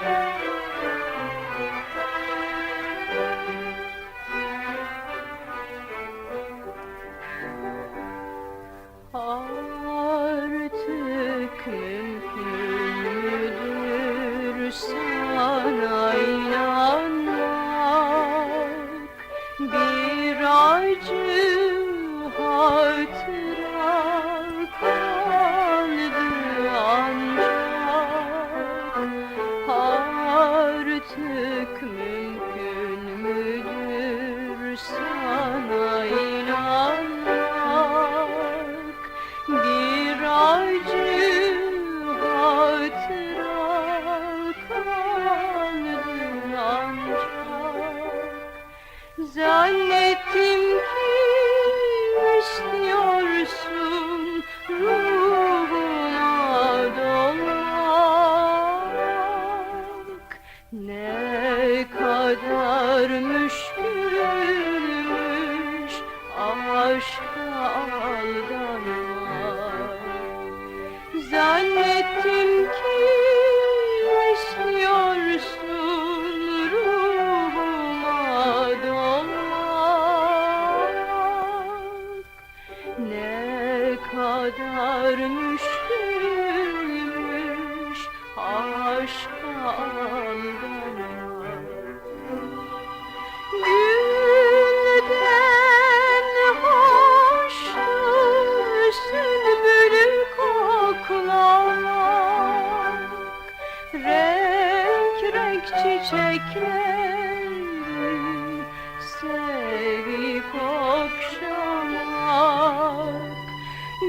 Artık mümkün müdür inanmak. Bir acı hatıra kal mercy. Ne kadar müşkülmüş aşka aldama Gülden hoştu sülbülü koklamak Renk renk çiçekleri sevip